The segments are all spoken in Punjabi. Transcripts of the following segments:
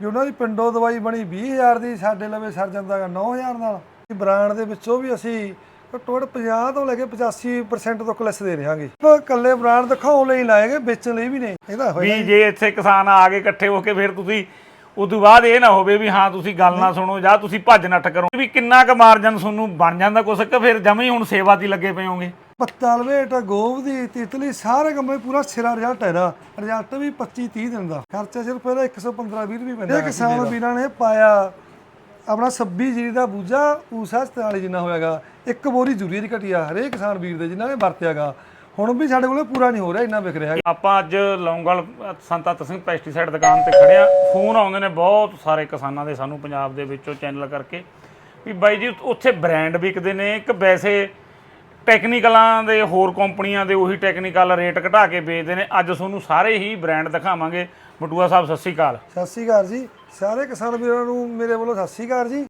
ਵੀ ਉਹਨਾਂ ਦੀ ਪਿੰਡੋਂ ਦਵਾਈ ਬਣੀ 20000 ਦੀ ਸਾਡੇ ਲਵੇ ਸਰ ਜਾਂਦਾ ਗਾ 9000 ਨਾਲ। ਬ੍ਰਾਂਡ ਦੇ ਵਿੱਚੋਂ ਵੀ ਅਸੀਂ ਘੱਟੋ ਘੱਟ 50 ਤੋਂ ਲੈ ਕੇ 85% ਤੱਕ ਲੈਸ ਦੇ ਰਹਾਂਗੇ ਇਕੱਲੇ ਬ੍ਰਾਂਡ ਦਿਖਾਉਣ ਲਈ ਲਾਏਗੇ ਵੇਚਣ ਲਈ ਵੀ ਨਹੀਂ। ਇਹਦਾ ਹੋਇਆ ਵੀ ਜੇ ਇੱਥੇ ਕਿਸਾਨ ਆ ਕੇ ਇਕੱਠੇ ਹੋ ਕੇ ਫਿਰ ਤੁਸੀਂ ਉਦੋਂ ਬਾਅਦ ਇਹ ਨਾ ਹੋਵੇ ਵੀ ਹਾਂ ਤੁਸੀਂ ਗੱਲ ਨਾ ਸੁਣੋ ਜਾਂ ਤੁਸੀਂ ਭੱਜ ਨੱਠ ਕਰੋ। ਵੀ ਕਿੰਨਾ ਕੁ ਮਾਰਜਨ ਤੁਹਾਨੂੰ ਬਣ ਜਾਂਦਾ ਕੁਛ ਕਿ ਫਿਰ ਜਮੇ ਹੀ ਹੁਣ ਸੇਵਾ ਦੀ ਲੱਗੇ ਪਏ ਹੋਗੇ ਪੱਤਾ ਲਵੇਟ ਗੋਭ ਦੀ ਤਿਤਲੀ ਸਾਰੇ ਕੰਮ ਪੂਰਾ ਸਿਰਾ ਰਿਜ਼ਲਟ ਹੈ ਇਹਦਾ। ਰਿਜ਼ਲਟ ਵੀ 25 30 ਦਿਨ ਦਾ। ਖਰਚਾ ਸਿਰਫ ਇਹਦਾ 115 20 ਰੁਪਏ ਪੈਂਦਾ ਇਹ ਕਿਸਾਨ ਵੀਰਾਂ ਨੇ ਪਾਇਆ ਆਪਣਾ 26 ਜੀਰੀ ਦਾ ਬੂਝਾ ਊਸਾ 44 ਜਿੰਨਾ ਹੋਇਆਗਾ। ਇੱਕ ਬੋਰੀ ਜੂਰੀਏ ਦੀ ਘਟਿਆ ਹਰੇਕ ਕਿਸਾਨ ਵੀਰ ਦੇ ਜਿਨ੍ਹਾਂ ਨੇ ਵਰਤਿਆਗਾ। ਹੁਣ ਵੀ ਸਾਡੇ ਕੋਲੇ ਪੂਰਾ ਨਹੀਂ ਹੋ ਰਿਹਾ ਇੰਨਾ ਵਿਕ ਰਿਹਾ ਆਪਾਂ ਅੱਜ ਲੌਂਗਲ ਸੰਤ ਤਤ ਸਿੰਘ ਪੈਸਟੀਸਾਈਡ ਦੁਕਾਨ ਤੇ ਖੜੇ ਆ ਫੋਨ ਆਉਂਦੇ ਨੇ ਬਹੁਤ ਸਾਰੇ ਕਿਸਾਨਾਂ ਦੇ ਸਾਨੂੰ ਪੰਜਾਬ ਦੇ ਵਿੱਚੋਂ ਚੈਨਲ ਕਰਕੇ। ਵੀ ਬਾਈ ਜੀ ਉੱਥੇ ਬ੍ਰਾਂਡ ਵਿਕਦੇ ਨੇ ਇੱਕ ਵੈਸੇ ਟੈਕਨੀਕਲਾਂ ਦੇ ਹੋਰ ਕੰਪਨੀਆਂ ਦੇ ਉਹੀ ਟੈਕਨੀਕਲ ਰੇਟ ਘਟਾ ਕੇ ਵੇਚਦੇ ਨੇ। ਅੱਜ ਤੁਹਾਨੂੰ ਸਾਰੇ ਹੀ ਬ੍ਰਾਂਡ ਦਿਖਾਵਾਂਗੇ। ਬਟੂਆ ਸਾਹਿਬ ਸਤਿ ਸ਼੍ਰੀ ਅਕਾਲ। ਸਤਿ ਸ਼੍ਰੀ ਅਕਾਲ ਜੀ। ਸਾਰੇ ਕਿਸਾਨ ਵੀਰਾਂ ਨੂੰ ਮੇਰੇ ਵੱਲੋਂ ਸਤਿ ਸ਼੍ਰੀ ਅਕਾਲ ਜੀ।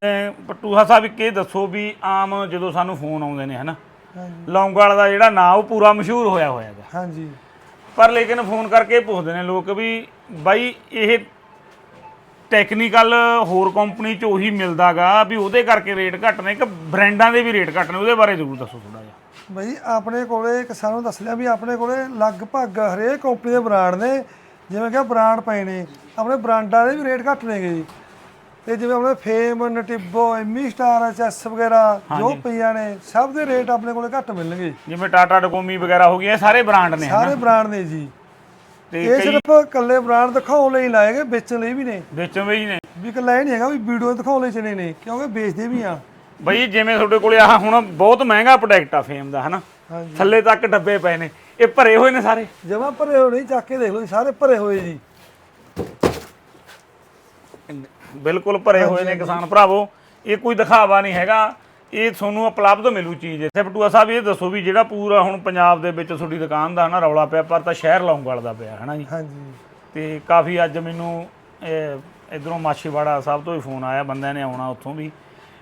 ਬਟੂਆ ਸਾਹਿਬ ਇੱਕ ਇਹ ਦੱਸੋ ਵੀ ਆਮ ਜਦੋਂ ਸਾਨੂੰ ਫੋਨ ਆਉਂਦੇ ਨੇ ਹਨਾ? ਲੌਂਗਲ ਦਾ ਜਿਹੜਾ ਨਾਂ ਉਹ ਪੂਰਾ ਮਸ਼ਹੂਰ ਹੋਇਆ ਹੋਇਆ ਹੈ ਹਾਂਜੀ। ਪਰ ਲੇਕਿਨ ਫੋਨ ਕਰਕੇ ਪੁੱਛਦੇ ਨੇ ਲੋਕ ਵੀ ਬਾਈ ਇਹ ਟੈਕਨੀਕਲ ਹੋਰ ਕੰਪਨੀ ਚ ਉਹੀ ਮਿਲਦਾਗਾ ਵੀ ਉਹਦੇ ਕਰਕੇ ਰੇਟ ਘੱਟ ਨੇ ਕਿ ਬ੍ਰਾਂਡਾਂ ਦੇ ਵੀ ਰੇਟ ਘੱਟ ਨੇ ਉਹਦੇ ਬਾਰੇ ਜ਼ਰੂਰ ਦੱਸੋ ਥੋੜਾ ਜਿਹਾ। ਬਈ ਆਪਣੇ ਕੋਲੇ ਕਿਸਾਨ ਨੂੰ ਦੱਸ ਲਿਆ ਵੀ ਆਪਣੇ ਕੋਲੇ ਲਗਭਗ ਹਰੇਕ ਕੰਪਨੀ ਦੇ ਬ੍ਰਾਂਡ ਨੇ ਜਿਵੇਂ ਕਿ ਬ੍ਰਾਂਡ ਪਏ ਨੇ। ਆਪਣੇ ਬ੍ਰਾਂਡਾਂ ਦੇ ਵੀ ਰੇਟ ਘੱਟ ਨੇਗੇ ਜੀ। ਤੇ ਜਿਵੇਂ ਆਪਣੇ ਫੇਮ ਨਟਿਬੋ ਐਮੀ ਸਟਾਰ ਐਚਐਸ ਵਗੈਰਾ ਜੋ ਪਈਆਂ ਨੇ ਸਭ ਦੇ ਰੇਟ ਆਪਣੇ ਕੋਲੇ ਘੱਟ ਮਿਲਣਗੇ। ਜਿਵੇਂ ਟਾਟਾ ਡਕੋਮੀ ਵਗੈਰਾ ਹੋ ਗਈਆਂ ਇਹ ਸਾਰੇ ਬ੍ਰਾਂਡ ਨੇ ਸਾਰੇ ਬ੍ਰਾਂਡ ਨੇ ਜੀ। ਤੇ ਇਹ ਸਿਰਫ ਇਕੱਲੇ ਬ੍ਰਾਂਡ ਦਿਖਾਉਣ ਲਈ ਲਾਏਗੇ ਵੇਚਣ ਲਈ ਵੀ ਨੇ। ਵਿੱਚੋਂ ਵੀ ਨੇ। ਵੀ ਇਕੱਲਾ ਇਹ ਨਹੀਂ ਹੈਗਾ ਵੀ ਵੀਡੀਓ ਦਿਖਾਉਣ ਲਈ ਚਲੇ ਨੇ ਕਿਉਂਕਿ ਵੇਚਦੇ ਵੀ ਆ। ਬਈ ਜਿਵੇਂ ਤੁਹਾਡੇ ਕੋਲੇ ਆਹ ਹੁਣ ਬਹੁਤ ਮਹਿੰਗਾ ਪ੍ਰੋਡਕਟ ਆ ਫੇਮ ਦਾ ਹਨਾ? ਹਾਂਜੀ। ਥੱਲੇ ਤੱਕ ਡੱਬੇ ਪਏ ਨੇ। ਇਹ ਭਰੇ ਹੋਏ ਨੇ ਸਾਰੇ? ਜਮਾ ਭਰੇ ਹੋਏ ਨਹੀਂ ਚੱਕ ਕੇ ਦੇਖ ਲਓ ਜੀ, ਸਾਰੇ ਭਰੇ ਹੋਏ ਜੀ। ਬਿਲਕੁਲ ਭਰੇ ਹੋਏ ਨੇ ਕਿਸਾਨ ਭਰਾਵੋ ਇਹ ਕੋਈ ਦਿਖਾਵਾ ਨਹੀਂ ਹੈਗਾ। ਇਹ ਤੁਹਾਨੂੰ ਉਪਲਬਧ ਮਿਲੂ ਚੀਜ਼ ਇੱਥੇ। ਬਟੂਆ ਸਾਹਿਬ ਇਹ ਦੱਸੋ ਵੀ ਜਿਹੜਾ ਪੂਰਾ ਹੁਣ ਪੰਜਾਬ ਦੇ ਵਿੱਚ ਤੁਹਾਡੀ ਦੁਕਾਨ ਦਾ ਨਾ ਰੌਲਾ ਪਿਆ ਪਰ ਤਾਂ ਸ਼ਹਿਰ ਲੌਂਗਲ ਦਾ ਪਿਆ ਹੈ ਨਾ ਜੀ? ਹਾਂਜੀ। ਤੇ ਕਾਫੀ ਅੱਜ ਮੈਨੂੰ ਇਧਰੋਂ ਮਾਛੀਵਾੜਾ ਸਭ ਤੋਂ ਹੀ ਫੋਨ ਆਇਆ ਬੰਦਿਆਂ ਨੇ ਆਉਣਾ ਉੱਥੋਂ ਵੀ।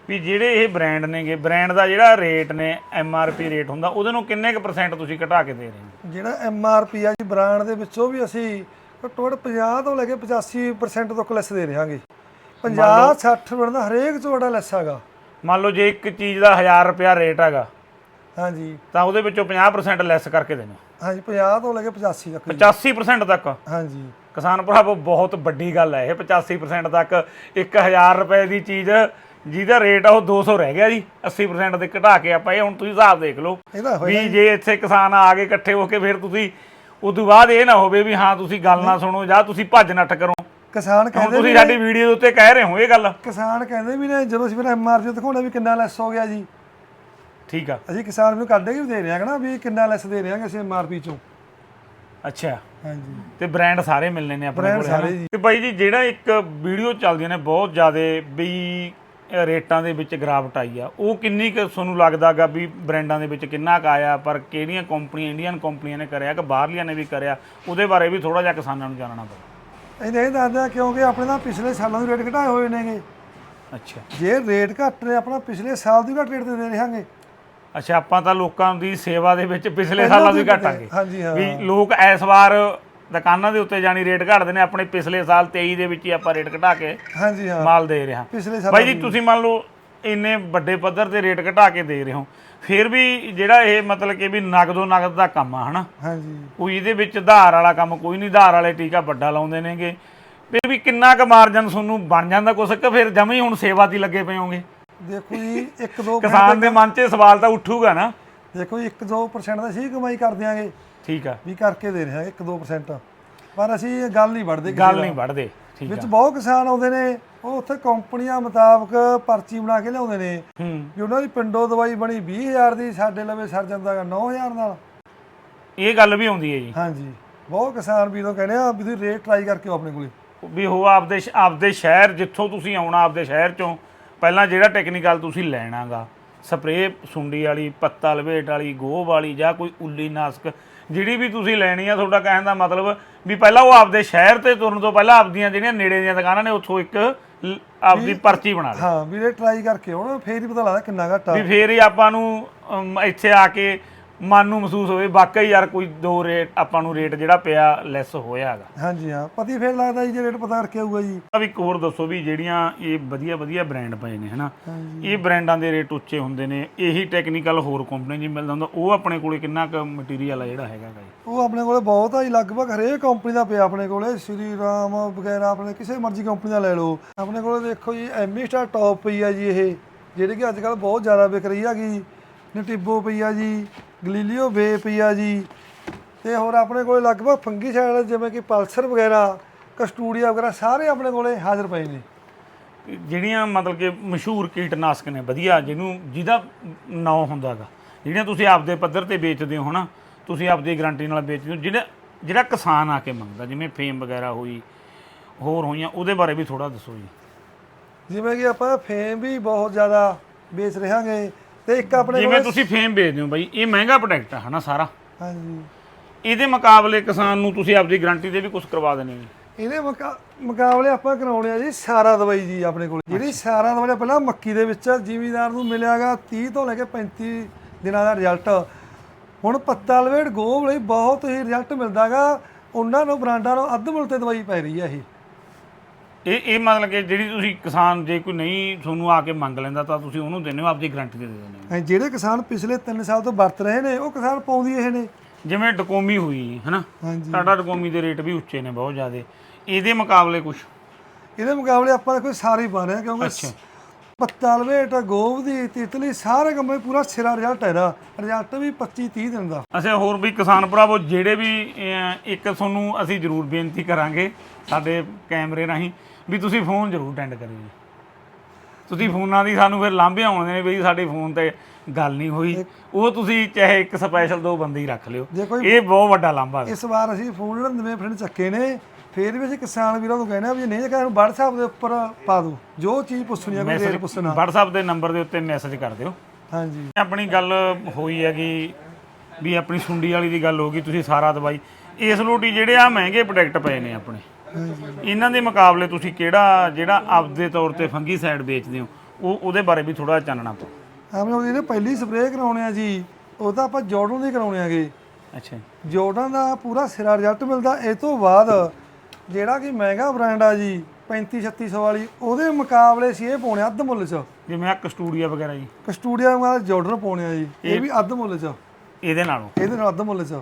ਵੀ ਜਿਹੜੇ ਇਹ ਬ੍ਰਾਂਡ ਨੇਗੇ ਬ੍ਰਾਂਡ ਦਾ ਜਿਹੜਾ ਰੇਟ ਨੇ ਐਮ ਆਰ ਪੀ ਰੇਟ ਹੁੰਦਾ ਉਹਦੇ ਨੂੰ ਕਿੰਨੇ ਕੁ ਪਰਸੈਂਟ ਤੁਸੀਂ ਘਟਾ ਕੇ ਦੇ ਰਹੇ ਹੋ? ਜਿਹੜਾ ਐਮ ਆਰ ਪੀ ਆ ਜੀ ਬ੍ਰਾਂਡ ਦੇ ਵਿੱਚੋਂ ਵੀ ਅਸੀਂ ਘੱਟ 50 ਤੋਂ ਲੈ ਕੇ 85% ਤੱਕ ਲੈਸ ਦੇ ਰਹਾਂਗੇ 50 60 ਰੁਪਏ ਦਾ ਹਰੇਕ ਚ ਬੜਾ ਲੈਸ ਹੈਗਾ। ਮੰਨ ਲਓ ਜੇ ਇੱਕ ਚੀਜ਼ ਦਾ 1000 ਰੁਪਿਆ ਰੇਟ ਹੈਗਾ ਹਾਂਜੀ। ਤਾਂ ਉਹਦੇ ਵਿੱਚੋਂ 50% ਲੈਸ ਕਰਕੇ ਦੇਣਾ। ਹਾਂਜੀ 50 ਤੋਂ ਲੈ ਕੇ 85 ਤੱਕ। ਜੀ। 85% ਤੱਕ? ਹਾਂਜੀ। ਕਿਸਾਨ ਭਰਾਵੋ ਬਹੁਤ ਵੱਡੀ ਗੱਲ ਹੈ। ਇਹ 85% ਤੱਕ 1000 ਰੁਪਏ ਦੀ ਚੀਜ਼ ਜਿਹਦਾ ਰੇਟ ਆ ਉਹ 200 ਰਹਿ ਗਿਆ ਜੀ 80% ਦੇ ਘਟਾ ਕੇ ਆਪਾਂ ਇਹ ਹੁਣ ਤੁਸੀਂ ਹਿਸਾਬ ਦੇਖ ਲਓ ਇਹਦਾ ਹੋਇਆ ਵੀ ਜੇ। ਇੱਥੇ ਕਿਸਾਨ ਆ ਕੇ ਇਕੱਠੇ ਹੋ ਕੇ ਫਿਰ ਤੁਸੀਂ ਉਦੋਂ ਬਾਅਦ ਇਹ ਨਾ ਹੋਵੇ ਵੀ ਹਾਂ ਤੁਸੀਂ ਗੱਲ ਨਾ ਸੁਣੋ ਜਾਂ ਤੁਸੀਂ ਭੱਜ ਨੱਠ ਕਰੋ। ਕਿਸਾਨ ਕਹਿੰਦੇ ਤੁਸੀਂ ਸਾਡੀ ਵੀਡੀਓ ਦੇ ਉੱਤੇ ਕਹਿ ਰਹੇ ਹੋ ਇਹ ਗੱਲ। ਕਿਸਾਨ ਕਹਿੰਦੇ ਵੀ ਨੇ ਜਦੋਂ ਅਸੀਂ ਫਿਰ ਐਮ ਆਰ ਪੀ ਦਿਖਾਉਣਾ ਵੀ ਕਿੰਨਾ ਲੈਸ ਹੋ ਗਿਆ ਜੀ। ਠੀਕ ਆ। ਅਸੀਂ ਕਿਸਾਨ ਨੂੰ ਕੱਢ ਕੇ ਵੀ ਦੇ ਰਹੇ ਹਾਂ ਨਾ ਵੀ ਕਿੰਨਾ ਲੈਸ ਦੇ ਰਹੇ ਹਾਂ ਅਸੀਂ ਐਮ ਆਰ ਪੀ ਚੋਂ। ਅੱਛਾ। ਹਾਂਜੀ। ਤੇ ਬ੍ਰਾਂਡ ਸਾਰੇ ਮਿਲਨੇ ਨੇ ਆਪਣੇ ਕੋਲ। ਤੇ ਬਾਈ ਜੀ ਜਿਹੜਾ ਇੱਕ ਵੀਡੀਓ ਚੱਲਦੀਆਂ ਨੇ ਬਹੁਤ ਜ਼ਿਆਦਾ ਵੀ ਰੇਟਾਂ ਦੇ ਵਿੱਚ ਗਿਰਾਵਟ ਆਈ ਆ। ਉਹ ਕਿੰਨੀ ਕੁ ਤੁਹਾਨੂੰ ਲੱਗਦਾਗਾ ਵੀ ਬ੍ਰਾਂਡਾਂ ਦੇ ਵਿੱਚ ਕਿੰਨਾ ਕੁ ਆਇਆ ਪਰ ਕਿਹੜੀਆਂ ਕੰਪਨੀਆਂ ਇੰਡੀਅਨ ਕੰਪਨੀਆਂ ਨੇ ਕਰਿਆ ਕਿ ਬਾਹਰਲੀਆਂ ਨੇ ਵੀ ਕਰਿਆ? ਉਹਦੇ ਬਾਰੇ ਵੀ ਥੋੜਾ ਜਿਹਾ ਕਿਸਾਨਾਂ ਨੂੰ ਜਾਣਨਾ ਪਊ। ਅਸੀਂ ਨਹੀਂ ਦੱਸਦੇ ਕਿਉਂਕਿ ਆਪਣੇ ਤਾਂ ਪਿਛਲੇ ਸਾਲਾਂ ਦੇ ਰੇਟ ਘਟਾਏ ਹੋਏ ਨੇਗੇ। ਅੱਛਾ। ਜੇ ਰੇਟ ਘੱਟ ਨੇ ਆਪਣਾ ਪਿਛਲੇ ਸਾਲ ਦੀ ਘੱਟ ਰੇਟ ਦੇ ਰਹਾਂਗੇ ਅੱਛਾ ਆਪਾਂ ਤਾਂ ਲੋਕਾਂ ਦੀ ਸੇਵਾ ਦੇ ਵਿੱਚ ਪਿਛਲੇ ਸਾਲਾਂ ਦੀ ਘਟਾਂਗੇ। ਹਾਂਜੀ ਹਾਂ। ਵੀ ਲੋਕ ਇਸ ਵਾਰ ਦੁਕਾਨਾਂ ਦੇ ਉੱਤੇ ਜਾਣੀ ਰੇਟ ਘਟਦੇ ਨੇ ਆਪਣੇ ਪਿਛਲੇ ਸਾਲ 23 ਦੇ ਵਿੱਚ ਹੀ ਆਪਾਂ ਰੇਟ ਘਟਾ ਕੇ ਹਾਂਜੀ ਹਾਂ। ਮਾਲ ਦੇ ਰਹੇ ਹਾਂ। ਪਿਛਲੇ ਸਾਲ ਬਾਈ ਜੀ ਤੁਸੀਂ ਮੰਨ ਲਓ ਇੰਨੇ ਵੱਡੇ ਪੱਧਰ ਤੇ ਰੇਟ ਘਟਾ ਕੇ ਦੇ ਰਹੇ ਹੋ ਫਿਰ ਵੀ ਜਿਹੜਾ ਇਹ ਮਤਲਬ ਕਿ ਵੀ ਨਗਦੋ ਨਗਦ ਦਾ ਕੰਮ ਆ ਹਨਾ? ਹਾਂਜੀ। ਕੋਈ ਇਹਦੇ ਵਿੱਚ ਧਾਰ ਵਾਲਾ ਕੰਮ ਕੋਈ ਨਹੀਂ ਧਾਰ ਵਾਲੇ ਟੀਕਾ ਵੱਡਾ ਲਾਉਂਦੇ ਨੇਗੇ। ਫਿਰ ਵੀ ਕਿੰਨਾ ਕੁ ਮਾਰਜਨ ਤੁਹਾਨੂੰ ਬਣ ਜਾਂਦਾ ਕੁਛ ਕਿ ਫਿਰ ਜਮੇ ਹੀ ਹੁਣ ਸੇਵਾ ਦੀ ਲੱਗੇ ਪਏ ਹੋਗੇ। ਦੇਖੋ ਜੀ 1-2 ਕਿਸਾਨ ਦੇ ਮਨ 'ਚ ਸਵਾਲ ਤਾਂ ਉੱਠੂਗਾ ਨਾ। ਦੇਖੋ ਜੀ 1-2% ਦਾ ਅਸੀਂ ਕਮਾਈ ਕਰ ਦਿਆਂਗੇ। ਠੀਕ ਆ। ਵੀ ਕਰਕੇ ਦੇ ਰਹੇ ਹਾਂ 1-2% ਪਰ ਅਸੀਂ ਇਹ ਗੱਲ ਨਹੀਂ ਵੜਦੇ ਗੱਲ। ਨਹੀਂ ਵੱਢਦੇ ਠੀਕ ਵਿੱਚ ਆ। ਬਹੁਤ ਕਿਸਾਨ ਆਉਂਦੇ ਨੇ ਉਹ ਉੱਥੇ ਕੰਪਨੀਆਂ ਮੁਤਾਬਕ ਪਰਚੀ ਬਣਾ ਕੇ ਲਿਆਉਂਦੇ ਨੇ। ਹੂੰ। ਵੀ ਉਹਨਾਂ ਦੀ ਪਿੰਡੋਂ ਦਵਾਈ ਬਣੀ 20000 ਦੀ ਸਾਡੇ ਲਵੇ ਸਰ ਜਾਂਦਾ ਗਾ 9000 ਨਾਲ। ਇਹ ਗੱਲ ਵੀ ਆਉਂਦੀ ਹੈ ਜੀ। ਹਾਂਜੀ। ਬਹੁਤ ਕਿਸਾਨ ਵੀਰੋਂ ਕਹਿੰਦੇ ਆ ਵੀ ਤੁਸੀਂ ਰੇਟ ਟਰਾਈ ਕਰਕੇ ਆਓ ਆਪਣੇ ਕੋਲੇ। ਵੀ ਉਹ ਆਪਦੇ ਆਪਦੇ ਸ਼ਹਿਰ ਜਿੱਥੋਂ ਤੁਸੀਂ ਆਉਣਾ ਆਪਦੇ ਸ਼ਹਿਰ ਚੋਂ ਪਹਿਲਾਂ ਜਿਹੜਾ ਟੈਕਨੀਕਲ ਤੁਸੀਂ ਲੈਣਾਗਾ ਸਪਰੇਅ ਸੁੰਡੀ ਵਾਲੀ ਪੱਤਾ ਲਵੇਟ ਵਾਲੀ ਗੋਹ ਵਾਲੀ ਜਾਂ ਕੋਈ ਉੱਲੀ ਨਾਸਕ ਜਿਹੜੀ ਵੀ ਤੁਸੀਂ ਲੈਣੀ ਆ ਤੁਹਾਡਾ ਕਹਿਣ ਦਾ ਮਤਲਬ ਵੀ ਪਹਿਲਾਂ ਉਹ ਆਪਦੇ ਸ਼ਹਿਰ ਤੇ ਤੁਰਨ ਤੋਂ ਪਹਿਲਾਂ ਆਪਦੀਆਂ ਜਿਹੜੀਆਂ ਨੇੜੇ ਦੀਆਂ ਦੁਕਾਨਾਂ ਨੇ ਉੱਥੋਂ ਇੱਕ ਲ- ਆਪਦੀ ਪਰਚੀ ਬਣਾ ਲਈ ਹਾਂ ਵੀ ਰੇਟ ਟਰਾਈ ਕਰਕੇ ਆਉਣਾ ਫੇਰ ਹੀ ਪਤਾ ਲੱਗਦਾ ਕਿੰਨਾ ਘਟਾ ਵੀ ਫੇਰ ਹੀ ਆਪਾਂ ਨੂੰ ਅਮ, ਇੱਥੇ ਆ ਕੇ ਮਨ ਨੂੰ ਮਹਿਸੂਸ ਹੋਵੇ ਵਾਕਈ ਯਾਰ ਕੋਈ ਦੋ ਰੇਟ ਆਪਾਂ ਨੂੰ ਰੇਟ ਜਿਹੜਾ ਪਿਆ ਲੈਸ ਹੋਇਆਗਾ ਹਾਂਜੀ ਹਾਂ। ਪਤੀ ਫੇਰ ਲੱਗਦਾ ਜੀ ਜੇ ਰੇਟ ਪਤਾ ਕਰਕੇ ਆਊਗਾ ਜੀ। ਵੀ ਇੱਕ ਹੋਰ ਦੱਸੋ ਵੀ ਜਿਹੜੀਆਂ ਇਹ ਵਧੀਆ ਵਧੀਆ ਬ੍ਰਾਂਡ ਪਏ ਨੇ ਹਨਾ? ਇਹ ਬ੍ਰਾਂਡਾਂ ਦੇ ਰੇਟ ਉੱਚੇ ਹੁੰਦੇ ਨੇ ਇਹੀ ਟੈਕਨੀਕਲ ਹੋਰ ਕੰਪਨੀ 'ਚ ਮਿਲਦਾ ਹੁੰਦਾ। ਉਹ ਆਪਣੇ ਕੋਲੇ ਕਿੰਨਾ ਕੁ ਮਟੀਰੀਅਲ ਆ ਜਿਹੜਾ ਹੈਗਾ ਗਾ ਜੀ? ਉਹ ਆਪਣੇ ਕੋਲੇ ਬਹੁਤ ਆ ਜੀ। ਲਗਭਗ ਹਰੇਕ ਕੰਪਨੀ ਦਾ ਪਿਆ ਆਪਣੇ ਕੋਲੇ। ਸ਼੍ਰੀ ਰਾਮ ਵਗੈਰਾ ਆਪਣੇ ਕਿਸੇ ਮਰਜ਼ੀ ਕੰਪਨੀ ਦਾ ਲੈ ਲਓ। ਆਪਣੇ ਕੋਲੇ ਦੇਖੋ ਜੀ ਐਮੀ ਸਟਾਰ ਟੌਪ ਪਈ ਆ ਜੀ ਇਹ ਜਿਹੜੀ ਕਿ ਅੱਜ ਕੱਲ ਬਹੁਤ ਜ਼ਿਆਦਾ ਵਿਕ ਰਹੀ ਹੈਗੀ ਨਟਿਬੋ ਪਈ ਆ ਜੀ ਗਲੀਲੀਓ ਵੇ ਪਈ ਆ ਜੀ ਤੇ ਹੋਰ ਆਪਣੇ ਕੋਲੇ ਲਗਭਗ ਫੰਗੀ ਸਾਈਡ ਜਿਵੇਂ ਕਿ ਪਲਸਰ ਵਗੈਰਾ ਕਸਟੂਡੀਆ ਵਗੈਰਾ ਸਾਰੇ ਆਪਣੇ ਕੋਲੇ ਹਾਜ਼ਰ ਪਏ ਨੇ। ਜਿਹੜੀਆਂ ਮਤਲਬ ਕਿ ਮਸ਼ਹੂਰ ਕੀਟਨਾਸ਼ਕ ਨੇ ਵਧੀਆ ਜਿਹਨੂੰ ਜਿਹਦਾ ਨਾਂ ਹੁੰਦਾਗਾ ਜਿਹੜੀਆਂ ਤੁਸੀਂ ਆਪਦੇ ਪੱਧਰ ਤੇ ਵੇਚਦੇ ਹੋ ਹਨਾ ਤੁਸੀਂ ਆਪਦੀ ਗਾਰੰਟੀ ਨਾਲ ਵੇਚਦੇ ਹੋ ਜਿਹੜਾ ਜਿਹੜਾ ਕਿਸਾਨ ਆ ਕੇ ਮੰਗਦਾ ਜਿਵੇਂ ਫੇਮ ਵਗੈਰਾ ਹੋਈ ਹੋਰ ਹੋਈਆਂ ਉਹਦੇ ਬਾਰੇ ਵੀ ਥੋੜਾ ਦੱਸੋ ਜੀ। ਜਿਵੇਂ ਕਿ ਆਪਾਂ ਫੇਮ ਵੀ ਬਹੁਤ ਜ਼ਿਆਦਾ ਵੇਚ ਰਹਾਂਗੇ ਤੇ ਇੱਕ ਆਪਣੇ ਜਿਵੇਂ ਤੁਸੀਂ ਫੇਮ ਵੇਚਦੇ ਹੋ ਬਾਈ ਇਹ ਮਹਿੰਗਾ ਪ੍ਰੋਡਕਟ ਆ ਹਨਾ ਸਾਰਾ? ਹਾਂਜੀ। ਇਹਦੇ ਮੁਕਾਬਲੇ ਕਿਸਾਨ ਨੂੰ ਤੁਸੀਂ ਆਪਦੀ ਗਾਰੰਟੀ ਤੇ ਵੀ ਕੁਝ ਕਰਵਾ ਦਿੰਦੇ ਹੋ ਇਹਦੇ ਮੁਕਾ- ਮੁਕਾਬਲੇ ਆਪਾਂ ਕਰਾਉਣੇ ਆ ਜੀ ਸਾਰਾ ਦਵਾਈ ਜੀ ਆਪਣੇ ਕੋਲ। ਜਿਹੜੀ ਸਾਰਾ ਦਵਾਈ ਪਹਿਲਾਂ ਮੱਕੀ ਦੇ ਵਿੱਚ ਜ਼ਿਮੀਦਾਰ ਨੂੰ ਮਿਲਿਆਗਾ 30 ਤੋਂ ਲੈ ਕੇ 35 ਦਿਨਾਂ ਦਾ ਰਿਜ਼ਲਟ ਹੁਣ ਪੱਤਾ ਲਵੇੜ ਗੋਬ ਲਈ ਬਹੁਤ ਹੀ ਰਿਜ਼ਲਟ ਮਿਲਦਾਗਾ। ਉਹਨਾਂ ਨੂੰ ਬ੍ਰਾਂਡਾਂ ਨੂੰ ਅੱਧ ਮੁੱਲ ਤੇ ਦਵਾਈ ਪੈ ਰਹੀ ਆ ਇਹ। ਇਹ ਇਹ ਮਤਲਬ ਕਿ ਜਿਹੜੀ ਤੁਸੀਂ ਕਿਸਾਨ ਜੇ ਕੋਈ ਨਹੀਂ ਤੁਹਾਨੂੰ ਆ ਕੇ ਮੰਗ ਲੈਂਦਾ ਤਾਂ ਤੁਸੀਂ ਉਹਨੂੰ ਦਿੰਦੇ ਹੋ ਆਪਦੀ ਗਾਰੰਟੀ ਦੇ ਦਿੰਦੇ ਹੋ। ਜਿਹੜੇ ਕਿਸਾਨ ਪਿਛਲੇ 3 ਸਾਲ ਤੋਂ ਵਰਤ ਰਹੇ ਨੇ ਉਹ ਕਿਸਾਨ ਪਾਉਂਦੀ ਇਹ ਨੇ। ਜਿਵੇਂ ਡਕੋਮੀ ਹੋਈ ਹਨਾ? ਹਾਂਜੀ। ਸਾਡਾ ਡਕੋਮੀ ਦੇ ਰੇਟ ਵੀ ਉੱਚੇ ਨੇ ਬਹੁਤ ਜ਼ਿਆਦੇ। ਇਹਦੇ ਮੁਕਾਬਲੇ ਕੁਝ ਇਹਦੇ ਮੁਕਾਬਲੇ ਆਪਾਂ ਕੋਈ ਸਾਰੇ ਹੀ ਪਾ ਰਹੇ ਹਾਂ ਕਿਉਂਕਿ ਅੱਛਾ। ਪੱਤਾ ਲਵੇਟ ਗੋਬ ਦੀ ਤਿਤਲੀ ਸਾਰੇ ਕੰਮਾਂ 'ਚ ਪੂਰਾ ਸਿਰਾ ਰਿਜ਼ਲਟ ਹੈ ਇਹਦਾ ਰਿਜ਼ਲਟ ਵੀ 25 30 ਦਿਨ ਦਾ। ਅੱਛਾ ਹੋਰ ਵੀ ਕਿਸਾਨ ਭਰਾਵੋ ਜਿਹੜੇ ਵੀ ਅਹ, ਇੱਕ ਤੁਹਾਨੂੰ ਅਸੀਂ ਜ਼ਰੂਰ ਬੇਨਤੀ ਕਰਾਂਗੇ ਸਾਡੇ ਕੈਮਰੇ ਰਾਹੀਂ। ਵੀ ਤੁਸੀਂ ਫੋਨ ਜ਼ਰੂਰ ਅਟੈਂਡ ਕਰਿਓ ਜੀ। ਤੁਸੀਂ ਫੋਨਾਂ ਦੀ ਸਾਨੂੰ ਫਿਰ ਲਾਂਭੇ ਆਉਂਦੇ ਨੇ ਵੀ ਸਾਡੇ ਫੋਨ ਤੇ ਗੱਲ ਨਹੀਂ ਹੋਈ। ਉਹ ਤੁਸੀਂ ਚਾਹੇ ਇੱਕ ਸਪੈਸ਼ਲ ਦੋ ਬੰਦੇ ਹੀ ਰੱਖ ਲਿਓ। ਜੇ ਇਹ ਬਹੁਤ ਵੱਡਾ ਲਾਂਭਾ ਇਸ ਵਾਰ ਅਸੀਂ ਫੋਨ 99 ਫਰੈਂਡ ਚੱਕੇ ਨੇ ਫੇਰ ਵੀ ਅਸੀਂ ਕਿਸਾਨ ਵੀਰਾਂ ਨੂੰ ਕਹਿੰਦੇ ਆ ਵੀ ਨਹੀਂ ਕਹਿੰਦੇ WhatsApp ਦੇ ਉੱਪਰ ਪਾ ਦਿਓ। ਜੋ ਚੀਜ਼ ਪੁੱਛਣੀ ਆ ਕੋਈ ਰੇਟ ਪੁੱਛਣਾ। WhatsApp ਦੇ ਨੰਬਰ ਦੇ ਉੱਤੇ ਮੈਸੇਜ ਕਰ ਦਿਓ। ਹਾਂਜੀ। ਆਪਣੀ ਗੱਲ ਹੋਈ ਹੈਗੀ ਵੀ ਆਪਣੀ ਸੁੰਡੀ ਵਾਲੀ ਦੀ ਗੱਲ ਹੋ ਗਈ ਤੁਸੀਂ ਸਾਰਾ ਦਵਾਈ। ਇਸ ਲੋਟੀ ਜਿਹੜੇ ਆ ਮਹਿੰਗੇ ਪ੍ਰੋਡਕਟ ਪਏ ਨੇ ਆਪਣੇ। ਇਹਨਾਂ ਦੇ ਮੁਕਾਬਲੇ ਤੁਸੀਂ ਕਿਹੜਾ ਜਿਹੜਾ ਆਪਦੇ ਤੌਰ ਤੇ ਫੰਗੀ ਸਾਈਡ ਵੇਚਦੇ ਹੋ ਉਹ ਉਹਦੇ ਬਾਰੇ ਵੀ ਥੋੜਾ ਚਾਨਣਾ ਪਾਓ ਆਪਣੇ ਕੋਲ ਇਹਦੇ ਪਹਿਲੀ ਸਪਰੇਅ ਕਰਾਉਣੇ ਆ ਜੀ ਉਹ ਤਾਂ ਆਪਾਂ ਜੋਰਡਨ ਦੀ ਕਰਾਉਣੇ ਆਗੇ ਅੱਛਾ ਜੋਰਡਨ ਦਾ ਪੂਰਾ ਸਿਰਾ ਰਿਜ਼ਲਟ ਮਿਲਦਾ ਇਹ ਤੋਂ ਬਾਅਦ ਜਿਹੜਾ ਕਿ ਮਹਿੰਗਾ ਬ੍ਰਾਂਡ ਆ ਜੀ 35 3600 ਵਾਲੀ ਉਹਦੇ ਮੁਕਾਬਲੇ ਸੀ ਇਹ ਪਾਉਣੇ ਅੱਧ ਮੁੱਲ 'ਚ। ਜਿਵੇਂ ਆ ਕਸਟੂਡੀਆ ਵਗੈਰਾ ਜੀ। ਕਸਟੂਡੀਆ ਵਾਲਾ ਜੋਰਡਨ ਪਾਉਣੇ ਆ ਜੀ ਇਹ ਵੀ ਅੱਧ ਮੁੱਲ 'ਚ। ਇਹਦੇ ਨਾਲੋਂ। ਇਹਦੇ ਨਾਲ ਅੱਧ ਮੁੱਲ 'ਚ।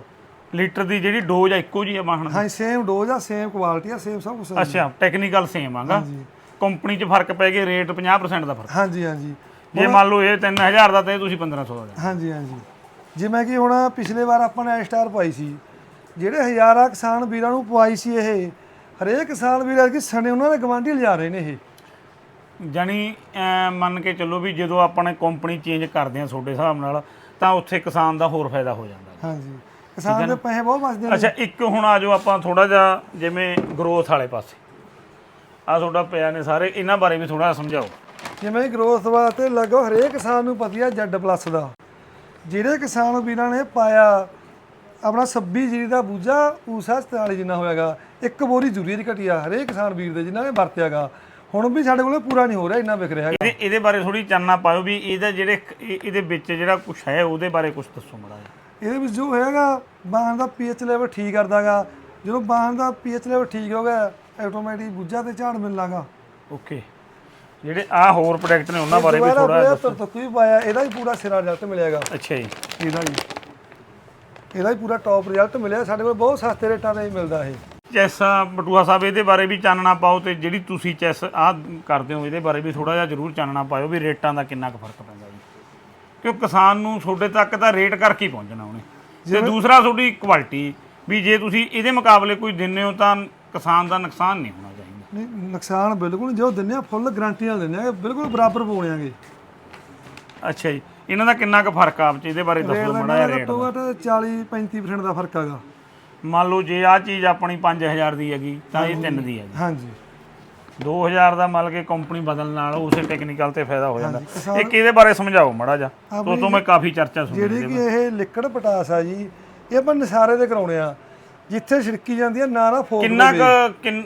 ਲੀਟਰ ਦੀ ਜਿਹੜੀ ਡੋਜ਼ ਆ ਇੱਕੋ ਜੀ ਆ ਬਾਹਣ ਦੀ? ਹਾਂ ਸੇਮ ਡੋਜ਼ ਆ ਸੇਮ ਕੁਆਲਿਟੀ ਆ ਸੇਮ ਸਭ ਕੁਝ ਅੱਛਾ ਟੈਕਨੀਕਲ ਸੇਮ ਆਗਾ। ਹਾਂਜੀ। ਕੰਪਨੀ 'ਚ ਫ਼ਰਕ ਪੈ ਗਿਆ ਰੇਟ 50% ਦਾ ਫ਼ਰਕ। ਹਾਂਜੀ ਹਾਂਜੀ। ਜੇ ਮੰਨ ਲਓ ਇਹ 3000 ਦਾ ਤੇ ਤੁਸੀਂ 1500 ਦਾ ਦੇਣਾ। ਹਾਂਜੀ ਹਾਂਜੀ। ਜਿਵੇਂ ਕਿ ਹੁਣ ਪਿਛਲੇ ਵਾਰ ਆਪਾਂ ਨੇ ਸਟਾਰ ਪਾਈ ਸੀ ਜਿਹੜੇ ਹਜ਼ਾਰਾਂ ਕਿਸਾਨ ਵੀਰਾਂ ਨੂੰ ਪਵਾਈ ਸੀ ਇਹ ਹਰੇਕ ਕਿਸਾਨ ਵੀਰ ਕਿ ਸਣੇ ਉਹਨਾਂ ਦੇ ਗਵਾਂਢੀ ਲਿਜਾ ਰਹੇ ਨੇ ਇਹ। ਜਾਣੀ ਐਂ ਮੰਨ ਕੇ ਚੱਲੋ ਵੀ ਜਦੋਂ ਆਪਾਂ ਨੇ ਕੰਪਨੀ ਚੇਂਜ ਕਰਦੇ ਆ ਤੁਹਾਡੇ ਹਿਸਾਬ ਨਾਲ ਤਾਂ ਉੱਥੇ ਕਿਸਾਨ ਦਾ ਹੋਰ ਫਾਇਦਾ ਹੋ ਜਾਂਦਾ। ਹਾਂਜੀ। ਕਿਸਾਨ ਦੇ ਪੈਸੇ ਬਹੁਤ ਬਚਦੇ ਨੇ। ਅੱਛਾ ਇੱਕ ਹੁਣ ਆ ਜਾਓ ਆਪਾਂ ਥੋੜਾ ਜਿਹਾ ਜਿਵੇਂ ਗਰੋਥ ਵਾਲੇ ਪਾਸੇ। ਆ ਤੁਹਾਡਾ ਪਿਆ ਨੇ ਸਾਰੇ ਇਹਨਾਂ ਬਾਰੇ ਵੀ ਥੋੜਾ ਸਮਝਾਓ। ਜਿਵੇਂ ਗਰੋਥ ਵਾਸਤੇ ਲੱਗੋ ਹਰੇਕ ਕਿਸਾਨ ਨੂੰ ਪਤਾ ਜੈਡ ਪਲੱਸ ਦਾ। ਜਿਹੜੇ ਕਿਸਾਨ ਵੀਰਾਂ ਨੇ ਪਾਇਆ ਆਪਣਾ 26 ਜੀਰੀ ਦਾ ਬੂਝਾ ਊਸਾ 47 ਜਿੰਨਾ ਹੋਇਆਗਾ ਇੱਕ ਬੋਰੀ ਜੂਰੀ ਦੀ ਘਟਿਆ ਹਰੇਕ ਕਿਸਾਨ ਵੀਰ ਦੇ ਜਿਨ੍ਹਾਂ ਨੇ ਵਰਤਿਆਗਾ। ਹੁਣ ਵੀ ਸਾਡੇ ਕੋਲੇ ਪੂਰਾ ਨਹੀਂ ਹੋ ਰਿਹਾ ਇੰਨਾ ਵਿਕ ਰਿਹਾ ਹੈਗਾ। ਇਹਦੇ ਇਹਦੇ ਬਾਰੇ ਥੋੜੀ ਚਾਨਣਾ ਪਾਇਓ ਵੀ ਇਹਦਾ ਜਿਹੜੇ ਇਹ- ਇਹਦੇ ਵਿੱਚ ਜਿਹੜਾ ਕੁਝ ਹੈ ਉਹਦੇ ਬਾਰੇ ਕੁਝ ਦੱਸੋ ਮੜਾ ਇਹਦੇ ਵਿੱਚ ਜੋ ਹੋਏਗਾ ਬਾਹਨ ਦਾ ਪੀਐਚ ਲੈਵਲ ਠੀਕ ਕਰਦਾਗਾ। ਜਦੋਂ ਬਾਹਨ ਦਾ ਪੀਐਚ ਲੈਵਲ ਠੀਕ ਹੋ ਗਿਆ ਆਟੋਮੈਟਿਕ ਬੁੱਝਾ ਤੇ ਝਾੜ ਮਿਲਾਗਾ ਓਕੇ ਜਿਹੜੇ ਆ ਹੋਰ ਪ੍ਰੋਡਕਟ ਨੇ ਉਹਨਾਂ ਬਾਰੇ ਵੀ ਥੋੜਾ 75 ਤੱਕ ਵੀ ਪਾਇਆ ਇਹਦਾ ਵੀ ਪੂਰਾ ਸਿਰਾ ਰਿਜ਼ਲਟ ਮਿਲੇਗਾ ਅੱਛਾ ਜੀ। ਇਹਦਾ ਵੀ। ਇਹਦਾ ਵੀ ਪੂਰਾ ਟੌਪ ਰਿਜ਼ਲਟ ਮਿਲਿਆ ਸਾਡੇ ਕੋਲ ਬਹੁਤ ਸਸਤੇ ਰੇਟਾਂ ਤੇ ਮਿਲਦਾ ਇਹ। ਚੈਸ ਬਟੂਆ ਸਾਹਿਬ ਇਹਦੇ ਬਾਰੇ ਵੀ ਚਾਨਣਾ ਪਾਓ ਤੇ ਜਿਹੜੀ ਤੁਸੀਂ ਚੈਸ ਆ ਕਰਦੇ ਹੋ ਇਹਦੇ ਬਾਰੇ ਵੀ ਥੋੜਾ ਜਿਹਾ ਜ਼ਰੂਰ ਚਾਨਣਾ ਪਾਓ ਵੀ ਰੇਟਾਂ ਦਾ ਕਿੰਨਾ ਕੁ ਫ਼ਰਕ ਪੈਂਦਾ। ਜੀ ਕਿਉਂ ਕਿਸਾਨ ਨੂੰ ਤੁਹਾਡੇ ਤੱਕ ਤਾਂ ਰੇਟ ਕਰਕੇ ਹੀ ਪਹੁੰਚਣਾ ਉਹਨੇ। ਤੇ ਦੂਸਰਾ ਤੁਹਾਡੀ ਕੁਆਲਿਟੀ ਵੀ ਜੇ ਤੁਸੀਂ ਇਹਦੇ ਮੁਕਾਬਲੇ ਕੋਈ ਦਿੰਦੇ ਹੋ ਤਾਂ ਕਿਸਾਨ ਦਾ ਨੁਕਸਾਨ ਨਹੀਂ ਹੋਣਾ ਚਾਹੀਦਾ। ਨਹੀਂ ਨੁਕਸਾਨ ਬਿਲਕੁਲ ਨਹੀਂ, ਜੋ ਦਿੰਨੇ ਆ ਫੁੱਲ ਗਾਰੰਟੀ ਨਾਲ ਦਿੰਨੇ ਆ ਬਿਲਕੁਲ ਬਰਾਬਰ ਪਾਉਣੇਗੇ ਅੱਛਾ ਜੀ ਇਹਨਾਂ ਦਾ ਕਿੰਨਾ ਕੁ ਫ਼ਰਕ ਆ ਆਪ ਚ? ਇਹਦੇ ਬਾਰੇ ਦੱਸੋ ਮੜਾ ਜਿਹਾ ਰੇਟ ਘੱਟੋ ਘੱਟ 40 35% ਦਾ ਫ਼ਰਕ ਹੈਗਾ ਮੰਨ ਲਓ ਜੇ ਆ ਚੀਜ਼ ਆਪਣੀ 5000 ਦੀ ਹੈਗੀ ਤਾਂ ਇਹ 3 ਦੀ ਹੈਗੀ। ਹਾਂਜੀ। 2000 ਦਾ ਮਤਲਬ ਕਿ ਕੰਪਨੀ ਬਦਲਣ ਨਾਲ ਉਸੇ ਟੈਕਨੀਕਲ ਤੇ ਫਾਇਦਾ ਹੋ ਜਾਂਦਾ। ਇੱਕ ਇਹਦੇ ਬਾਰੇ ਸਮਝਾਓ ਮੜਾ ਜਾ ਤੋਂ ਤੋਂ ਮੈਂ ਕਾਫੀ ਚਰਚਾ ਸੁਣੀ ਜਿਹੜੀ ਕਿ ਇਹ ਲਿਕੜ ਪਟਾਸ ਆ ਜੀ ਇਹ ਆਪਾਂ ਨਸਾਰੇ ਤੇ ਕਰਾਉਣੇ ਆ ਜਿੱਥੇ ਛਿੜਕੀ ਜਾਂਦੀ ਆ ਨਾ ਨਾ ਫੋਕ ਕਿੰਨਾ ਕੁ ਕਿੰਨ-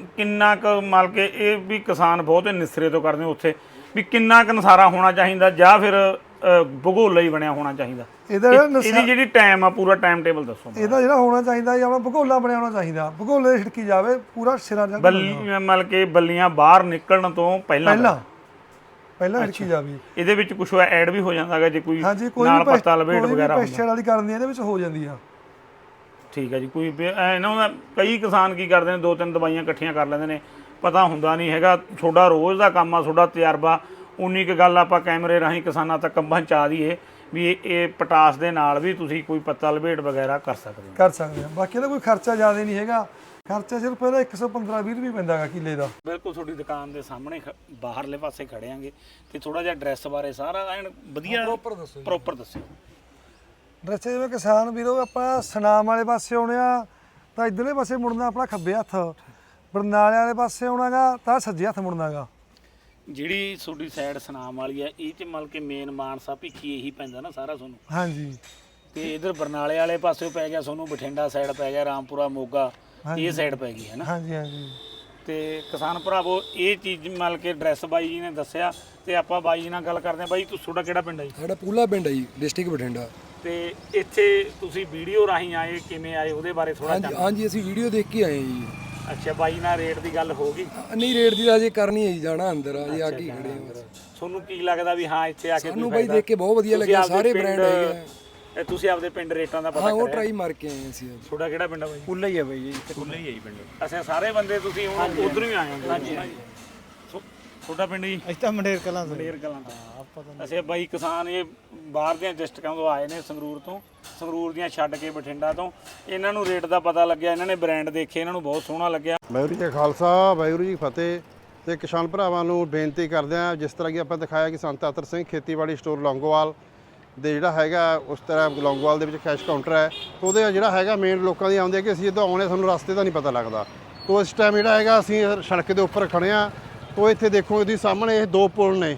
ਕੁ ਮਤਲਬ ਕਿ ਇਹ ਵੀ ਕਿਸਾਨ ਬਹੁਤੇ ਨਿਸਰੇ ਤੋਂ ਕਰਦੇ ਉੱਥੇ ਵੀ ਕਿੰਨਾ ਕੁ ਨਸਾਰਾ ਹੋਣਾ ਚਾਹੀਦਾ ਜਾਂ ਫਿਰ ਭੂਗੋਲ ਹੀ ਬਣਿਆ ਹੋਣਾ ਚਾਹੀਦਾ। ਇਹਦਾ ਜਿਹੜਾ ਇਹ- ਨਸਾ- ਇਹਦੀ ਜਿਹੜੀ ਟਾਈਮ ਆ ਪੂਰਾ ਟਾਈਮ ਟੇਬਲ ਦੱਸੋ ਇਹਦਾ ਜਿਹੜਾ ਹੋਣਾ ਚਾਹੀਦਾ ਜਾਂ ਆਪਣਾ ਭਗੋਲਾ ਬਣਿਆ ਹੋਣਾ ਚਾਹੀਦਾ ਭਗੋਲੇ ਦੀ ਛਿੜਕੀ ਜਾਵੇ ਪੂਰਾ ਸਿਰਾ ਜਾਂ ਬੱਲੀ ਮਤਲਬ ਕਿ ਬੱਲੀਆਂ ਬਾਹਰ ਨਿਕਲਣ ਤੋਂ ਪਹਿਲਾਂ ਪਹਿਲਾਂ। ਪਹਿਲਾਂ ਛਿੜਕੀ ਜਾਵੇ। ਇਹਦੇ ਵਿੱਚ ਕੁਝ ਐਡ ਵੀ ਹੋ ਜਾਂਦਾਗਾ ਜੇ ਕੋਈ ਹਾਂਜੀ ਕੋਈ ਨਾਲ ਵੀ ਪੱਤਾ ਕੋਈ ਵੀ ਵਗੈਰਾ ਹੁੰਦਾ। ਪੈਸਟਰ ਵਾਲੀ ਕਰਨੀ ਇਹਦੇ ਵਿੱਚ ਹੋ ਜਾਂਦੀ ਆ। ਠੀਕ ਹੈ ਜੀ ਕੋਈ ਵੀ- ਐ ਇਹਨਾਂ ਦਾ ਕਈ ਕਿਸਾਨ ਕੀ ਕਰਦੇ ਨੇ ਦੋ ਤਿੰਨ ਦਵਾਈਆਂ ਇਕੱਠੀਆਂ ਕਰ ਲੈਂਦੇ ਨੇ। ਪਤਾ ਹੁੰਦਾ ਨਹੀਂ ਹੈਗਾ ਤੁਹਾਡਾ ਰੋਜ਼ ਦਾ ਕੰਮ ਆ ਤੁਹਾਡਾ ਤਜਰਬਾ ਉਨੀ ਕੁ ਗੱਲ ਆਪਾਂ ਕੈਮਰੇ ਰਾਹੀਂ ਕਿਸਾਨਾਂ ਤੱਕ ਪਹੁੰਚਾ ਦਈਏ ਵੀ ਇਹ ਇਹ ਪਟਾਸ ਦੇ ਨਾਲ ਵੀ ਤੁਸੀਂ ਕੋਈ ਪੱਤਾ ਲਪੇਟ ਵਗੈਰਾ ਕਰ ਸਕਦੇ ਹੋ। ਕਰ ਸਕਦੇ ਆ ਬਾਕੀ ਇਹਦਾ ਕੋਈ ਖਰਚਾ ਜ਼ਿਆਦਾ ਨਹੀਂ ਹੈਗਾ। ਖਰਚਾ ਸਿਰਫ ਇਹਦਾ 115 20 ਰੁਪਏ ਪੈਂਦਾ ਹੈਗਾ ਕਿੱਲੇ ਦਾ। ਬਿਲਕੁਲ ਤੁਹਾਡੀ ਦੁਕਾਨ ਦੇ ਸਾਹਮਣੇ ਖ- ਬਾਹਰਲੇ ਪਾਸੇ ਖੜੇ ਆਂਗੇ ਤੇ ਥੋੜਾ ਜਿਹਾ ਐਡਰੈਸ ਬਾਰੇ ਸਾਰਾ ਐਨ ਵਧੀਆ ਪ੍ਰੋਪਰ ਦੱਸੋ ਪ੍ਰੋਪਰ ਦੱਸਿਓ। ਡਰੈਸ ਜਿਵੇਂ ਕਿਸਾਨ ਵੀਰੋ ਆਪਾਂ ਸਨਾਮ ਵਾਲੇ ਪਾਸੇ ਆਉਣੇ ਆ ਤਾਂ ਇਧਰਲੇ ਪਾਸੇ ਮੁੜਨਾ ਆਪਣਾ ਖੱਬੇ ਹੱਥ। ਬਰਨਾਲੇ ਵਾਲੇ ਪਾਸੇ ਆਉਣਾਗਾ ਤਾਂ ਸੱਜੇ ਹੱਥ ਮੁੜਨਾਗਾ। ਜਿਹੜੀ ਤੁਹਾਡੀ ਸਾਈਡ ਸਨਾਮ ਵਾਲੀ ਹੈ ਇਹ ਚ ਮਤਲਬ ਕਿ ਮੇਨ ਮਾਨਸਾ ਭਿੱਖੀ ਇਹੀ ਪੈਂਦਾ ਨਾ ਸਾਰਾ ਤੁਹਾਨੂੰ। ਹਾਂਜੀ। ਤੇ ਇਧਰ ਬਰਨਾਲੇ ਵਾਲੇ ਪਾਸੇ ਪੈ ਗਿਆ ਤੁਹਾਨੂੰ ਬਠਿੰਡਾ ਸਾਈਡ ਪੈ ਗਿਆ ਰਾਮਪੁਰਾ ਮੋਗਾ ਇਹ ਸਾਈਡ ਪੈ ਗਈ ਹੈ ਨਾ। ਹਾਂਜੀ ਹਾਂਜੀ। ਤੇ ਕਿਸਾਨ ਭਰਾਵੋ ਇਹ ਚੀਜ਼ ਮਤਲਬ ਕਿ ਐਡਰੈਸ ਬਾਈ ਜੀ ਨੇ ਦੱਸਿਆ ਤੇ ਆਪਾਂ ਬਾਈ ਜੀ ਨਾਲ ਗੱਲ ਕਰਦੇ ਹਾਂ। ਬਾਈ ਤੁਹਾਡਾ ਕਿਹੜਾ ਪਿੰਡ ਹੈ ਜੀ? ਸਾਡਾ ਪੂਲਾ ਪਿੰਡ ਹੈ ਜੀ ਡਿਸਟ੍ਰਿਕਟ ਬਠਿੰਡਾ। ਤੇ ਇੱਥੇ ਤੁਸੀਂ ਵੀਡੀਓ ਰਾਹੀਂ ਆਏ ਕਿਵੇਂ ਆਏ ਉਹਦੇ ਬਾਰੇ ਥੋੜਾ ਹਾਂਜੀ ਹਾਂਜੀ ਅਸੀਂ ਵੀਡੀਓ ਦੇਖ ਕੇ ਆਏ ਜੀ। ਅੱਛਾ ਬਾਈ ਨਾਲ ਰੇਟ ਦੀ ਗੱਲ ਹੋ ਗਈ। ਨਹੀਂ ਰੇਟ ਦੀ ਤਾਂ ਅਜੇ ਕਰਨੀ ਹੈ ਜੀ ਜਾਣਾ ਅੰਦਰ ਆ ਜੀ ਆ ਕੇ ਖੜੇ ਹਾਂ। ਤੁਹਾਨੂੰ ਕੀ ਲੱਗਦਾ ਵੀ ਹਾਂ ਇੱਥੇ ਆ ਕੇ ਸਾਨੂੰ ਬਾਈ? ਦੇਖ ਕੇ ਬਹੁਤ ਵਧੀਆ ਤੁਸੀਂ ਲੱਗਿਆ ਸਾਰੇ ਪਿੰਡ- ਬ੍ਰਾਂਡ ਹੈਗੇ ਆ। ਇਹ ਤੁਸੀਂ ਆਪਦੇ ਪਿੰਡ ਰੇਟਾਂ ਦਾ ਹਾਂ ਪਤਾ ਉਹ ਕਰਿਆ। ਟਰਾਈ ਮਾਰ ਕੇ ਆਏ ਅਸੀਂ ਅੱਜ। ਤੁਹਾਡਾ ਕਿਹੜਾ ਪਿੰਡ ਹੈ ਬਾਈ? ਕੁੱਲਾ ਹੀ ਹੈ ਬਾਈ ਜੀ ਕੁੱਲਾ ਹੀ ਹੈ ਜੀ ਪਿੰਡ ਅੱਛਾ ਸਾਰੇ ਬੰਦੇ ਤੁਸੀਂ ਹੁਣ ਉਧਰੋਂ ਹੀ ਆਏ ਹੋ। ਹਾਂਜੀ। ਤੁਹਾਡਾ ਪਿੰਡ ਜੀ? ਅਸੀਂ ਤਾਂ ਮੰਡੇਰ ਕਲਾਂ ਤੋਂ। ਡੇਰ ਕਲਾਂ ਤੋਂ। ਅੱਛਾ ਬਾਈ ਕਿਸਾਨ ਇਹ ਬਾਹਰ ਦੀਆਂ ਡਿਸਟ੍ਰਿਕਾਂ ਤੋਂ ਆਏ ਨੇ ਸੰਗਰੂਰ ਤੋਂ। ਸੰਗਰੂਰ ਦੀਆਂ ਛੱਡ ਕੇ ਬਠਿੰਡਾ ਤੋਂ। ਇਹਨਾਂ ਨੂੰ ਰੇਟ ਦਾ ਪਤਾ ਲੱਗਿਆ ਇਹਨਾਂ ਨੇ ਬ੍ਰਾਂਡ ਦੇਖੇ ਇਹਨਾਂ ਨੂੰ ਬਹੁਤ ਸੋਹਣਾ ਲੱਗਿਆ। ਵਾਹਿਗੁਰੂ ਜੀ ਕਾ ਖਾਲਸਾ ਵਾਹਿਗੁਰੂ ਜੀ ਫਤਿਹ। ਤੇ ਕਿਸਾਨ ਭਰਾਵਾਂ ਨੂੰ ਬੇਨਤੀ ਕਰਦੇ ਹਾਂ ਜਿਸ ਤਰ੍ਹਾਂ ਕਿ ਆਪਾਂ ਦਿਖਾਇਆ ਕਿ ਸੰਤ ਆਤਰ ਸਿੰਘ ਖੇਤੀਬਾੜੀ ਸਟੋਰ ਲੌਂਗੋਵਾਲ ਦੇ ਜਿਹੜਾ ਹੈਗਾ ਉਸ ਤਰ੍ਹਾਂ ਲੌਂਗੋਵਾਲ ਦੇ ਵਿੱਚ ਕੈਸ਼ ਕਾਊਂਟਰ ਹੈ। ਤੇ ਉਹਦੇ ਜਿਹੜਾ ਹੈਗਾ ਮੇਨ ਲੋਕਾਂ ਦੀ ਆਉਂਦੇ ਕਿ ਅਸੀਂ ਜਦੋਂ ਆਉਣੇ ਸਾਨੂੰ ਰਸਤੇ ਦਾ ਨਹੀਂ ਪਤਾ ਲੱਗਦਾ। ਤੋਂ ਇਸ ਟਾਈਮ ਜਿਹੜਾ ਹੈਗਾ ਅਸੀਂ ਸੜਕ ਦੇ ਉੱਪਰ ਖੜੇ ਆ ਤੋਂ ਇੱਥੇ ਦੇਖੋ ਇਹਦੀ ਸਾਹਮਣੇ ਇਹ ਦੋ ਪੁਲ ਨੇ।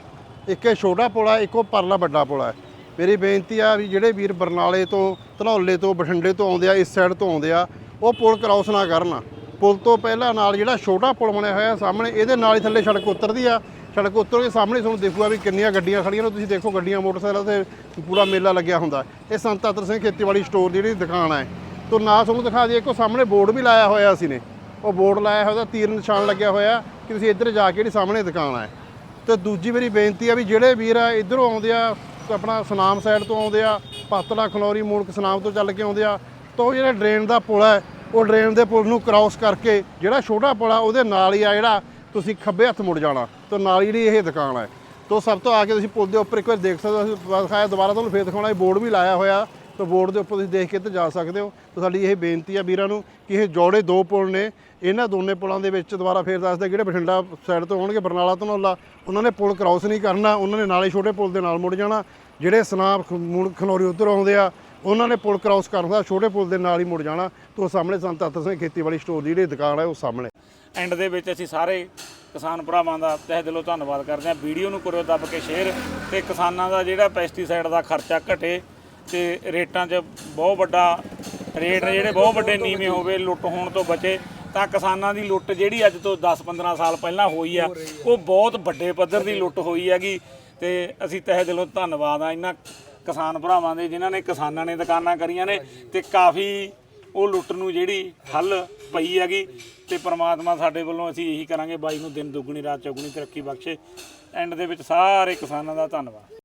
ਇੱਕ ਇਹ ਛੋਟਾ ਪੁਲ ਹੈ ਇੱਕ ਉਹ ਪਰਲਾ ਵੱਡਾ ਪੁਲ ਹੈ ਮੇਰੀ ਬੇਨਤੀ ਆ ਵੀ ਜਿਹੜੇ ਵੀਰ ਬਰਨਾਲੇ ਤੋਂ, ਧਨੌਲੇ ਤੋਂ, ਬਠਿੰਡੇ ਤੋਂ ਆਉਂਦੇ ਆ, ਇਸ ਸਾਈਡ ਤੋਂ ਆਉਂਦੇ ਆ, ਉਹ ਪੁਲ ਕ੍ਰਾਸ ਨਾ ਕਰਨ। ਪੁਲ ਤੋਂ ਪਹਿਲਾਂ ਨਾਲ ਜਿਹੜਾ ਛੋਟਾ ਪੁਲ ਬਣਿਆ ਹੋਇਆ ਸਾਹਮਣੇ, ਇਹਦੇ ਨਾਲ ਹੀ ਥੱਲੇ ਸੜਕ ਉਤਰਦੀ ਆ। ਸੜਕ ਉਤਰ ਕੇ ਸਾਹਮਣੇ ਤੁਹਾਨੂੰ ਦੇਖੂਗਾ ਵੀ ਕਿੰਨੀਆਂ ਗੱਡੀਆਂ ਖੜੀਆਂ ਨੇ। ਤੁਸੀਂ ਦੇਖੋ ਗੱਡੀਆਂ, ਮੋਟਰਸਾਈਕਲ ਤੇ ਪੂਰਾ ਮੇਲਾ ਲੱਗਿਆ ਹੁੰਦਾ। ਇਹ ਸੰਤ ਆਤਰ ਸਿੰਘ ਖੇਤੀਬਾੜੀ ਸਟੋਰ ਦੀ ਜਿਹੜੀ ਦੁਕਾਨ ਹੈ ਤੋਂ ਨਾ ਤੁਹਾਨੂੰ ਦਿਖਾ ਦਈਏ ਕੋ ਸਾਹਮਣੇ ਬੋਰਡ ਵੀ ਲਾਇਆ ਹੋਇਆ ਸੀ ਨੇ। ਉਹ ਬੋਰਡ ਲਾਇਆ ਹੋਇਆ, ਤੀਰ ਨਿਸ਼ਾਨ ਲੱਗਿਆ ਹੋਇਆ। ਕਿ ਤੁਸੀਂ ਇੱਧਰ ਜਾ ਕੇ ਜਿਹੜੀ ਸਾਹਮਣੇ ਦੁਕਾਨ ਹੈ ਤੇ ਦੂਜੀ ਮੇਰੀ ਬੇਨਤੀ ਆ ਵੀ ਜਿਹੜੇ ਵੀਰ ਆ, ਇਧਰੋਂ ਆਉਂਦੇ ਆ, ਆਪਣਾ ਸੁਨਾਮ ਸਾਈਡ ਤੋਂ ਆਉਂਦੇ ਆ, ਪਾਤਲਾ ਖਨੌਰੀ ਮੂਲਕ ਸਨਾਮ ਤੋਂ ਚੱਲ ਕੇ ਆਉਂਦੇ ਆ, ਤਾਂ ਉਹ ਜਿਹੜਾ ਡਰੇਨ ਦਾ ਪੁਲ ਹੈ ਉਹ ਡਰੇਨ ਦੇ ਪੁਲ ਨੂੰ ਕ੍ਰਾਸ ਕਰਕੇ ਜਿਹੜਾ ਛੋਟਾ ਪੁਲ ਆ, ਉਹਦੇ ਨਾਲ ਹੀ ਆ ਜਿਹੜਾ ਤੁਸੀਂ ਖੱਬੇ ਹੱਥ ਮੁੜ ਜਾਣਾ, ਤਾਂ ਨਾਲ ਹੀ ਜਿਹੜੀ ਇਹ ਦੁਕਾਨ ਹੈ ਤੋਂ ਸਭ ਤੋਂ ਆ ਕੇ ਤੁਸੀਂ ਪੁਲ ਦੇ ਉੱਪਰ ਇੱਕ ਵਾਰ ਦੇਖ ਸਕਦੇ ਹੋ ਦਿਖਾਇਆ, ਦੁਬਾਰਾ ਤੁਹਾਨੂੰ ਫੇਰ ਦਿਖਾਉਣਾ, ਇਹ ਬੋਰਡ ਵੀ ਲਾਇਆ ਹੋਇਆ, ਤਾਂ ਬੋਰਡ ਦੇ ਉੱਪਰ ਤੁਸੀਂ ਦੇਖ ਕੇ ਤੇ ਜਾ ਸਕਦੇ ਹੋ। ਤਾਂ ਸਾਡੀ ਇਹ ਬੇਨਤੀ ਆ ਵੀਰਾਂ ਨੂੰ ਕਿ ਇਹ ਜੋੜੇ ਦੋ ਪੁਲ ਨੇ ਇਹਨਾਂ ਦੋਨੇ ਪੁਲਾਂ ਦੇ ਵਿੱਚ ਦੁਬਾਰਾ ਫੇਰ ਦੱਸਦੇ ਜਿਹੜੇ ਬਠਿੰਡਾ ਸਾਈਡ ਤੋਂ ਆਉਣਗੇ, ਬਰਨਾਲਾ ਤੋਂ ਨੋਲਾ ਉਹਨਾਂ ਨੇ ਪੁਲ ਕ੍ਰਾਸ ਨਹੀਂ ਕਰਨਾ, ਉਹਨਾਂ ਨੇ ਨਾਲੇ ਛੋਟੇ ਪੁਲ ਦੇ ਨਾਲ ਮੁੜ ਜਾਣਾ। ਜਿਹੜੇ ਸਨਾਮ ਮੁੜ ਖਨੌਰੀ ਉੱਧਰ ਆਉਂਦੇ ਆ, ਉਹਨਾਂ ਨੇ ਪੁਲ ਕ੍ਰਾਸ ਕਰਨ ਛੋਟੇ ਪੁਲ ਦੇ ਨਾਲ ਹੀ ਮੁੜ ਜਾਣਾ। ਤੋਂ ਉਹ ਸਾਹਮਣੇ ਸੰਤ ਆਤਰ ਸਿੰਘ ਖੇਤੀਬਾੜੀ ਸਟੋਰ ਦੀ ਜਿਹੜੀ ਦੁਕਾਨ ਹੈ ਉਹ ਸਾਹਮਣੇ। ਐਂਡ ਦੇ ਵਿੱਚ ਅਸੀਂ ਸਾਰੇ ਕਿਸਾਨ ਭਰਾਵਾਂ ਦਾ ਤਹਿ ਦਿਲੋਂ ਧੰਨਵਾਦ ਕਰਦੇ ਹਾਂ। ਵੀਡੀਓ ਨੂੰ ਕਰਿਓ ਦੱਬ ਕੇ ਸ਼ੇਅਰ ਤੇ ਕਿਸਾਨਾਂ ਦਾ ਜਿਹੜਾ ਪੈਸਟੀਸਾਈਡ ਦਾ ਖਰਚਾ ਘਟੇ ਤੇ ਰੇਟਾਂ 'ਚ ਬਹੁਤ ਵੱਡਾ, ਰੇਟ ਜਿਹੜੇ ਬਹੁਤ ਵੱਡੇ ਨੀਵੇਂ ਹੋਵੇ ਲੁੱਟ ਹੋਣ ਤੋਂ ਬਚੇ। ਤਾਂ ਕਿਸਾਨਾਂ ਦੀ ਲੁੱਟ ਜਿਹੜੀ ਅੱਜ ਤੋਂ 10-15 ਸਾਲ ਪਹਿਲਾਂ ਹੋਈ ਆ, ਉਹ ਬਹੁਤ ਵੱਡੇ ਪੱਧਰ ਦੀ ਲੁੱਟ ਹੋਈ ਹੈਗੀ। ਤੇ ਅਸੀਂ ਤਹਿ ਦਿਲੋਂ ਧੰਨਵਾਦ ਆ ਇਹਨਾਂ ਕਿਸਾਨ ਭਰਾਵਾਂ ਦੇ, ਜਿਨ੍ਹਾਂ ਨੇ ਕਿਸਾਨਾਂ ਨੇ ਦੁਕਾਨਾਂ ਕਰੀਆਂ ਨੇ ਤੇ ਕਾਫੀ ਉਹ ਲੁੱਟ ਨੂੰ ਜਿਹੜੀ ਹੱਲ ਪਈ ਹੈਗੀ ਤੇ ਪ੍ਰਮਾਤਮਾ ਸਾਡੇ ਵੱਲੋਂ ਅਸੀਂ ਇਹੀ ਕਰਾਂਗੇ, ਬਾਈ ਨੂੰ ਦਿਨ ਦੁੱਗਣੀ, ਰਾਤ ਚੌਗਣੀ ਤਰੱਕੀ ਬਖਸ਼ੇ। ਐਂਡ ਦੇ ਵਿੱਚ ਸਾਰੇ ਕਿਸਾਨਾਂ ਦਾ ਧੰਨਵਾਦ।